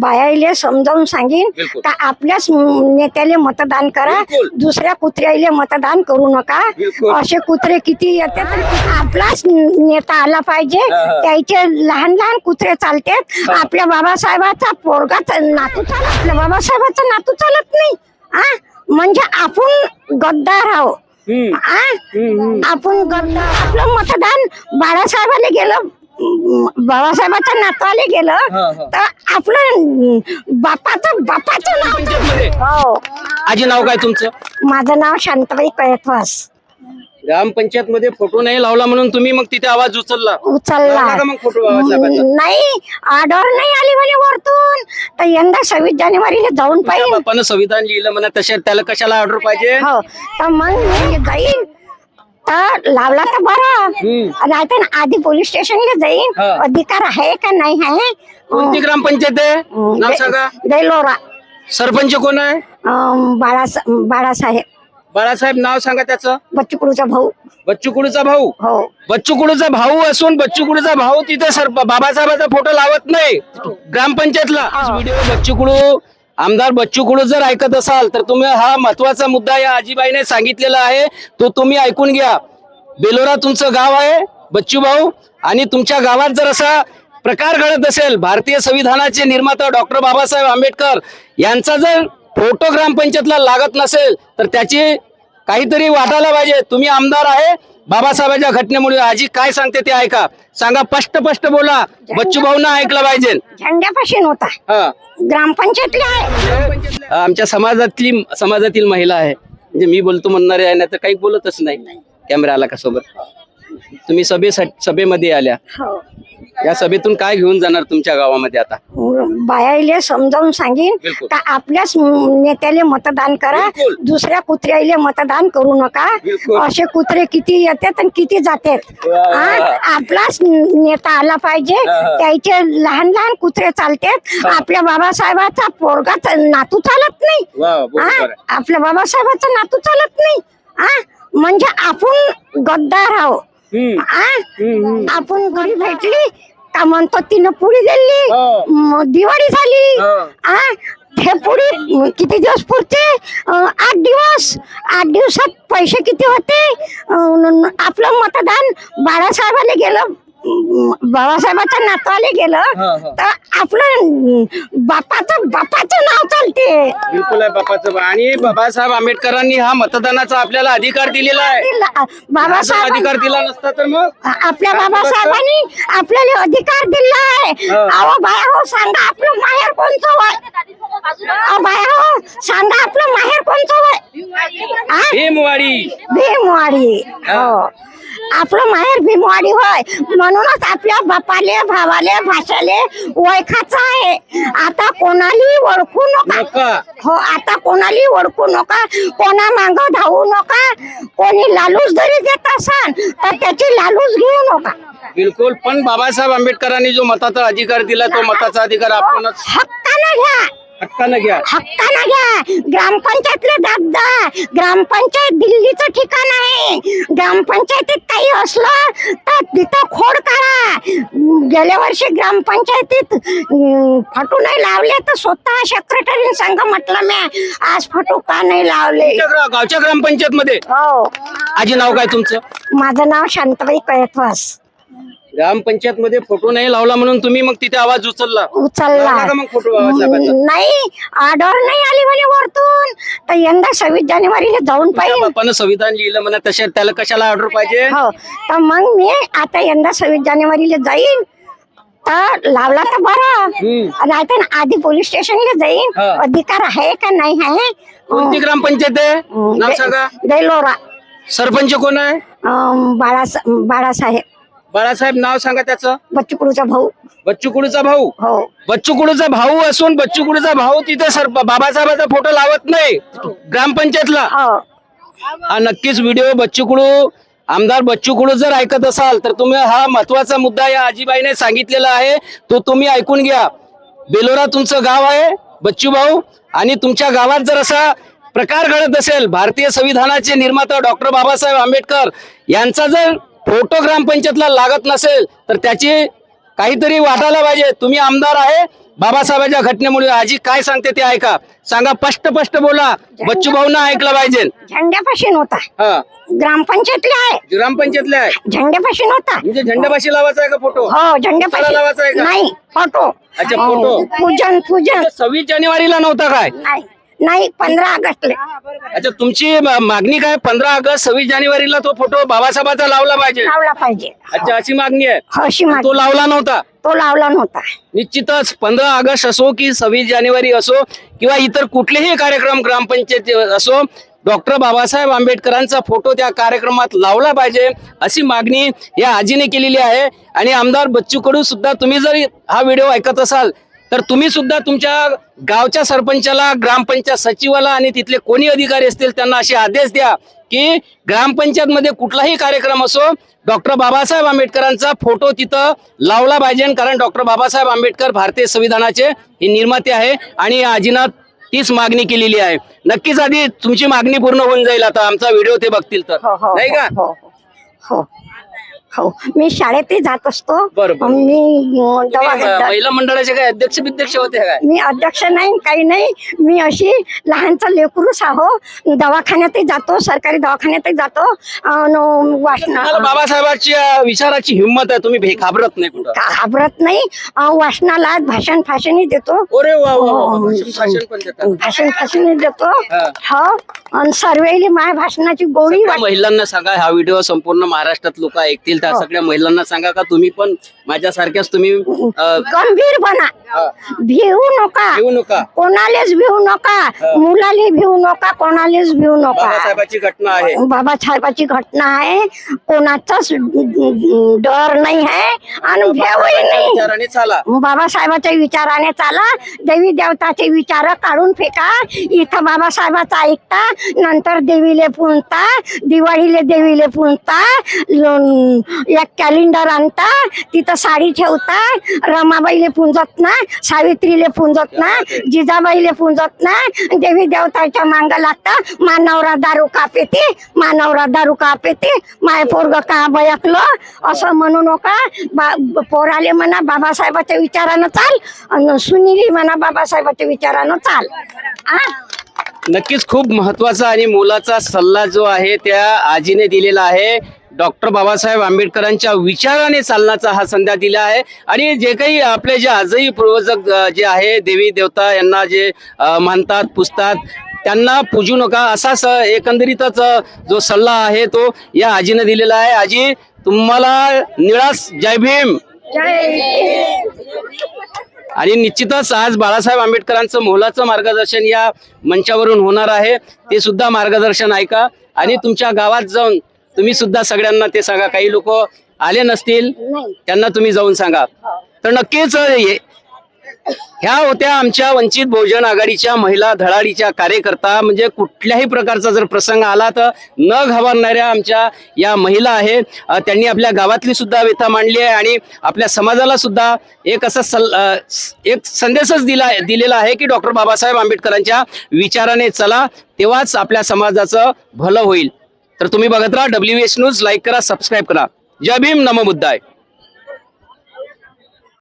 बायाले समजावून सांगेन. का आपल्याच नेत्याले मतदान करा. दुसऱ्या कुत्र्याले मतदान करू नका. असे कुत्रे किती येतात आपलाच नेता आला पाहिजे. त्याचे लहान लहान कुत्रे चालतात आपल्या बाबासाहेबाचा पोरगा नातू चालत आपल्या बाबासाहेबाचा नातू चालत नाही आ म्हणजे आपण गद्दार आहो. आपण गद्दार आपलं मतदान बाळासाहेबाला गेलं बाबासाहेबाच्या नातवाले गेलं. तर आपलं बापाचं बापाचं नाव हो. आजी नाव काय तुमचं? माझं नाव शांताबाई कळतवास ग्रामपंचायत मध्ये फोटो नाही लावला म्हणून तुम्ही मग तिथे आवाज उचलला? उचलला. लावला का मग फोटो बाबासाहेबाचा? नाही ऑर्डर नाही आली म्हणे वरतून. तर यंदा सव्वीस जानेवारीला जाऊन पाहिजे. बापानं संविधान लिहिलं म्हणा तशा त्याला कशाला ऑर्डर पाहिजे? हो. तर मग मी जाईन. तर लावला तर बरं. हम्म. राहते ना आधी पोलीस स्टेशनला जाईन. हा. अधिकार आहे का नाही आहे? कोणती ग्रामपंचायत आहे? नाव सांगा. दैलोरा. सरपंच कोण आहे? अं, बाळासा बाळासाहेब. बाळासाहेब नाव सांगा त्याचं. बच्चूकडूचा भाऊ. बच्चू कडूचा भाऊ? हो. बच्चू कडूचा भाऊ असून बच्चू कडूचा भाऊ तिथे सर बाबासाहेबाचा फोटो लावत नाही. ग्रामपंचायतला. व्हिडिओ बच्चू कडू आमदार बच्चू कडू जर ऐकत असाल तर तुम्ही हा महत्त्वाचा मुद्दा या आजीबाईने सांगितलेला आहे. तो तुम्ही ऐकून घ्या. बेलोरा तुमचं गाव आहे बच्चू भाऊ. आणि तुमच्या गावात जर असा प्रकार घडत असेल भारतीय संविधानाचे निर्माता डॉक्टर बाबासाहेब आंबेडकर यांचा जर फोटो ग्रामपंचायतला लागत नसेल तर त्याची काहीतरी वाटायला पाहिजे. तुम्ही आमदार आहे. बाबासाहेबांच्या घटनेमुळे आजी काय सांगते ते ऐका. सांगा स्पष्ट स्पष्ट बोला. बच्चू भाऊना ऐकलं पाहिजे. झेंड्यापाशी नव्हता हा. ग्रामपंचायतला आहे. आमच्या समाजातली समाजातील महिला आहे. म्हणजे मी बोलतो म्हणणारे आहे ना तर काही बोलतच नाही. कॅमेरा आला का सोबत? तुम्ही सभे सभेमध्ये आल्या. हो. या सभेतून काय घेऊन जाणार तुमच्या गावामध्ये आता? बायाले समजावून सांगेन. बिलकुल. का आपल्याच नेत्याले मतदान करा. बिलकुल. दुसऱ्या कुत्र्याले मतदान करू नका. बिलकुल. असे कुत्रे किती येतात आणि किती जातात. वा, वा, आ, वा. आपलाच नेता आला पाहिजे. हा, हा. त्याचे लहान लहान कुत्रे चालतात. आपल्या बाबासाहेबाचा पोरगा च- नातू चालत नाही. वा बरोबर आ, आहे. आपल्या बाबासाहेबाचा नातू चालत नाही. आ म्हणजे आपण गद्दार आहो हम्म, आ हम्म, हम्म. आपण घरी भेटली का म्हणतो तिनं पुडी दिली. हो. दिवाळी झाली. हो. आ हे म, किती दिवस पुरते? आठ दिवस. आठ दिवसात पैसे किती होते? आपलं मतदान बाळासाहेबाला गेलं बाबासाहेबाच्या नातवाले गेलं. तर आपलं बापाचं बापाचं नाव चालते. बिलकुल आहे बापाचं. आणि बाबासाहेब आंबेडकरांनी हा मतदानाचा आपल्याला अधिकार दिलेला आहे. बाबासाहेब अधिकार दिला नसता तर मग? आपल्या बाबासाहेबांनी आपल्याला अधिकार दिला आहे. अहो बाया हो सांगा आपलं माहेर कोणचं वय? बाया हो सांगा आपलं माहेर कोणचं वय? भीमवाडी. भीमवाडी. हो. आपलं माहेर भीमवाडी होय. म्हणूनच आपल्या बापाले भावाले भाषाले ओळखाचं आहे. आता कोणाली ओळखू नका. हो आता कोणाली ओळखू नका. कोणा मांग धावू नका. कोणी लालूच जरी देत असाल तर त्याची लालूच घेऊ नका. बिलकुल. पण बाबासाहेब आंबेडकरांनी जो मताचा अधिकार दिला तो मताचा अधिकार आपणच हक्कानं घ्या. हक्कानं घ्या. हक्कानं घ्या. ग्रामपंचायतले दादा ग्रामपंचायत दिल्लीचं ठिकाण आहे. ग्रामपंचायतीत काही असलं तर तिथं खोड करा गेल्या वर्षी ग्रामपंचायतीत अं, फटू नाही लावले तर स्वतः सेक्रेटरी संघ म्हटलं मी आज फटू का नाही लावले? तुमच्या ग्रा- गावच्या ग्रामपंचायत मध्ये हो. आजी नाव काय तुमचं? माझं नाव शांताबाई कळतवास. ग्रामपंचायत मध्ये फोटो नाही लावला म्हणून तुम्ही मग तिथे आवाज उचलला. उचलला. लावला का मग फोटो बाबासाहेबाचा? नाही. ऑर्डर नाही आली म्हणे वरतून. तर यंदा सव्वीस जानेवारीला जाऊन पाहिजे बापानं संविधान लिहिलं म्हणा तशा त्याला कशाला ऑर्डर पाहिजे? हो. तर मग मी आता यंदा सव्वीस जानेवारीला जाईन. तर लावला तर बरं. हम्म. राहते ना आधी पोलीस स्टेशनला जाईन. हा. अधिकार आहे का नाही आहे? कोणती ग्रामपंचायत आहे? नाव सांगा. दैलोरा सरपंच कोण आहे? अं, बाळासा बाळासाहेब. बाळासाहेब नाव सांगा त्याचं. बच्चूकडूचा भाऊ. बच्चू कडूचा भाऊ? हो. बच्चू कडूचा भाऊ असून बच्चू कडूचा भाऊ तिथे सर बाबासाहेबाचा फोटो लावत नाही. ग्रामपंचायतला? हो. हा नक्कीच व्हिडिओ बच्चू कडू आमदार बच्चू कडू जर ऐकत असाल तर तुम्ही हा महत्त्वाचा मुद्दा या आजीबाईने सांगितलेला आहे. तो तुम्ही ऐकून घ्या. बेलोरा तुमचं गाव आहे बच्चू भाऊ. आणि तुमच्या गावात जर असा प्रकार घडत असेल भारतीय संविधानाचे निर्माता डॉक्टर बाबासाहेब आंबेडकर यांचा जर फोटो ग्रामपंचायतला लागत नसेल तर त्याची काहीतरी वाटायला पाहिजे. तुम्ही आमदार आहे बाबासाहेबांच्या घटनेमुळे आजी काय सांगते ते ऐका. सांगा स्पष्ट स्पष्ट बोला. बच्चू भाऊना ऐकलं पाहिजे. झेंड्यापाशी नव्हता हा. ग्रामपंचायतले आहे. ग्रामपंचायतला आहे. झेंड्यापाशी नव्हता म्हणजे झेंडापाशी लावायचा आहे का फोटो? हो झेंड्यापाशी लावायचा आहे का? नाही फोटो. अच्छा, फोटो. पूजन पूजन. सव्वीस जानेवारीला नव्हता काय? नाही पंधरा ऑगस्टले. अच्छा तुमची मा- मागणी काय? पंधरा ऑगस्ट सव्वीस जानेवारीला तो फोटो बाबासाहेबाचा लावला पाहिजे. लावला पाहिजे. अच्छा अशी मागणी आहे. अशी तो मागणी. लावला नव्हता. तो लावला नव्हता. निश्चितच पंधरा ऑगस्ट असो की सव्वीस जानेवारी असो किंवा इतर कुठलेही कार्यक्रम ग्रामपंचायत असो डॉक्टर बाबासाहेब आंबेडकरांचा फोटो त्या कार्यक्रमात लावला पाहिजे अशी मागणी या आजीने केलेली आहे. आणि आमदार बच्चू कडू सुद्धा तुम्ही जर हा व्हिडिओ ऐकत असाल तर तुम्ही सुद्धा तुमच्या गावच्या सरपंचाला ग्रामपंचायत सचिवाला आणि तिथले कोणी अधिकारी असतील त्यांना असे आदेश द्या की ग्रामपंचायत मध्ये कुठलाही कार्यक्रम असो डॉक्टर बाबासाहेब आंबेडकरांचा फोटो तिथं लावला पाहिजे कारण डॉक्टर बाबासाहेब आंबेडकर भारतीय संविधानाचे हे निर्माते आहे आणि या आजीनं तीच मागणी केलेली आहे. नक्कीच आधी तुमची मागणी पूर्ण होऊन जाईल आता आमचा व्हिडिओ ते बघतील तर. हो हो नाही का? हो. मी शाळेतही जात असतो. बरोबर. मी अं, तुम्ही, दवा अं, महिला मंडळाचे काय अध्यक्ष बिध्यक्ष होते काय? मी अध्यक्ष नाही काही नाही. मी अशी लहानचा लेकरूच आहो. दवाखान्यातही जातो सरकारी दवाखान्यातही जातो. अन बाबासाहेबांच्या विचाराची हिंमत आहे. तुम्ही भे- घाबरत नाही कुठं? घाबरत नाही. अं, वासनाला भाषण फाषणही देतो. अरे वा वा वा, वा. हो. भाषण पण देतात. भाषण फाषणही देतो. हा. हो. आणि सर्वेली माय भाषणाची गोळी वाट- महिलांना सांगा हा व्हिडिओ संपूर्ण महाराष्ट्रात लोक ऐकतील. त्या हो. सगळ्या महिलांना सांगा का तुम्ही पण माझ्यासारख्याच तुम्ही अं, गंभीर बना भिवू नका. येऊ नका. कोणालेच भिवू नका. मुलाले भिवू नका कोणालेच भिवू नका. बाबासाहेबाची घटना आहे. बाबासाहेबाची घटना आहे. कोणाचाच डर नाही आहे आणि भेवही नाही. विचाराने चाला. बाबासाहेबाच्या विचाराने चाला. देवी देवताचे विचार काढून फेका. इथं बाबासाहेबाचा ऐकता. नंतर देवीले पुंजता दिवाळीले देवीले पुंजता ल- एक कॅलेंडर आणता तिथं साडी ठेवता रमाबाईले पुंजत ना सावित्रीले पुंजत ना जिजाबाईले पुंजत ना देवी देवताच्या मांग लागता मानवरा दारू का पेते मानवरा दारू का पेते माय पोरग का बयकलं असं म्हणू नका. बा पोराले म्हणा बाबासाहेबाच्या विचारानं चाल आणि सुनीली म्हणा बाबासाहेबाच्या विचारानं चाल. आ? नक्कीच खूप महत्त्वाचा आणि मोलाचा सल्ला जो आहे त्या आजीने दिलेला आहे. डॉक्टर बाबासाहेब आंबेडकरांच्या विचाराने चालण्याचा हा संध्या दिला आहे. आणि जे काही आपले जे आजही पूर्वजक जे आहे देवी देवता यांना जे मानतात पुजतात त्यांना पूजू नका. असा स एकंदरीतच जो सल्ला आहे तो या आजीनं दिलेला आहे. आजी तुम्हाला निळास जय भीम! आणि निश्चितच आज बाळासाहेब आंबेडकरांचं मोलाचं मार्गदर्शन या मंचावरून होणार आहे. ते सुद्धा मार्गदर्शन ऐका. आणि तुमच्या गावात जाऊन तुम्ही सुद्धा सगळ्यांना ते सांगा. काही लोक आले नसतील त्यांना तुम्ही जाऊन सांगा. तर नक्कीच हे- ह्या होत्या आमच्या वंचित बहुजन आघाडीच्या महिला धडाडीच्या कार्यकर्ता. म्हणजे कुठल्याही प्रकारचा जर प्रसंग आला तर न घाबरणाऱ्या आमच्या या महिला आहेत त्यांनी आपल्या गावातली सुद्धा व्यथा मांडली आहे आणि आपल्या समाजाला सुद्धा एक असा सल एक संदेशच दिला दिलेला आहे की डॉक्टर बाबासाहेब आंबेडकरांच्या विचाराने चला तेव्हाच आपल्या समाजाचं भलं होईल. तर तुम्ही बघत राहा डब्ल्यू एस न्यूज लाईक करा सबस्क्राईब करा. जय भीम मुद्दा बुद्धाय.